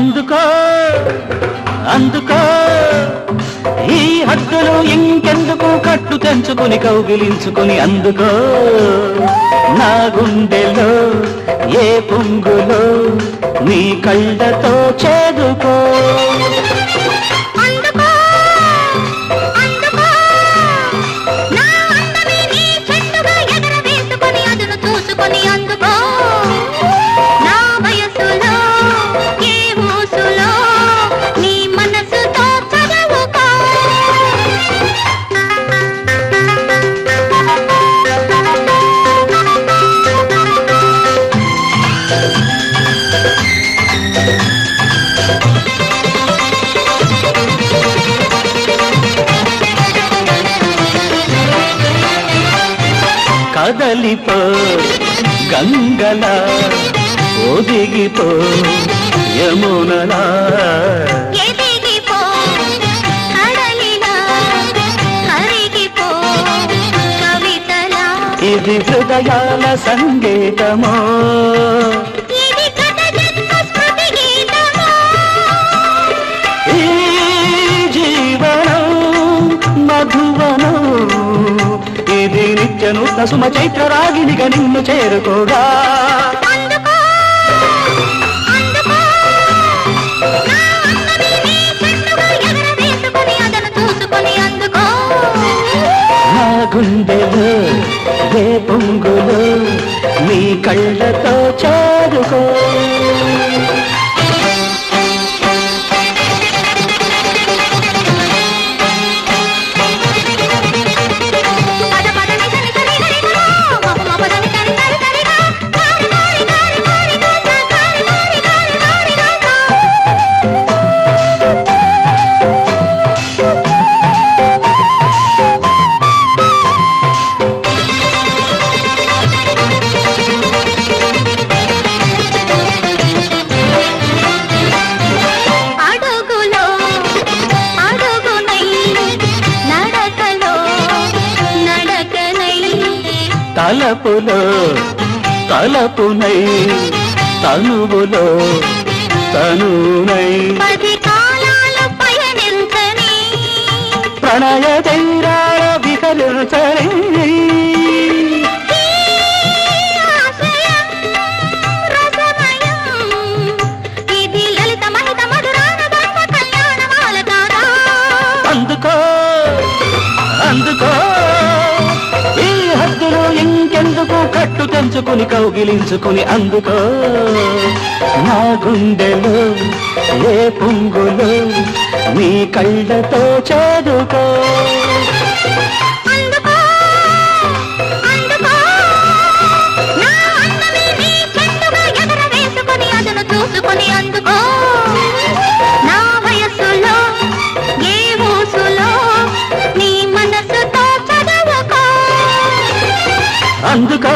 అందుకో అందుకో. ఈ హద్దులు ఇంకెందుకు? కట్టు తెంచుకుని కౌగిలించుకుని అందుకో. నా గుండెలో ఏ పొంగులో నీ కళ్ళతో చేదుకో. కదలిపో గంగల ఒదిగిపో యమునలా. ఇది హృదయాల సంగీతమో. చేరెను. దసుమ చైత్ర రాగిణిగా నిన్ను చేరుకోగా. గుండెలు దే పొంగులు మీ కళ్ళతో తలపులో తలపునై తనువులో తనునై ప్రణయ ధైరాల విహరించరే ఎందుకు కట్టు తెంచుకుని కౌగిలించుకుని అందుకో. నా గుండెలో ఏ పొంగులో నీ కళ్ళతో చదుకో. అందుకో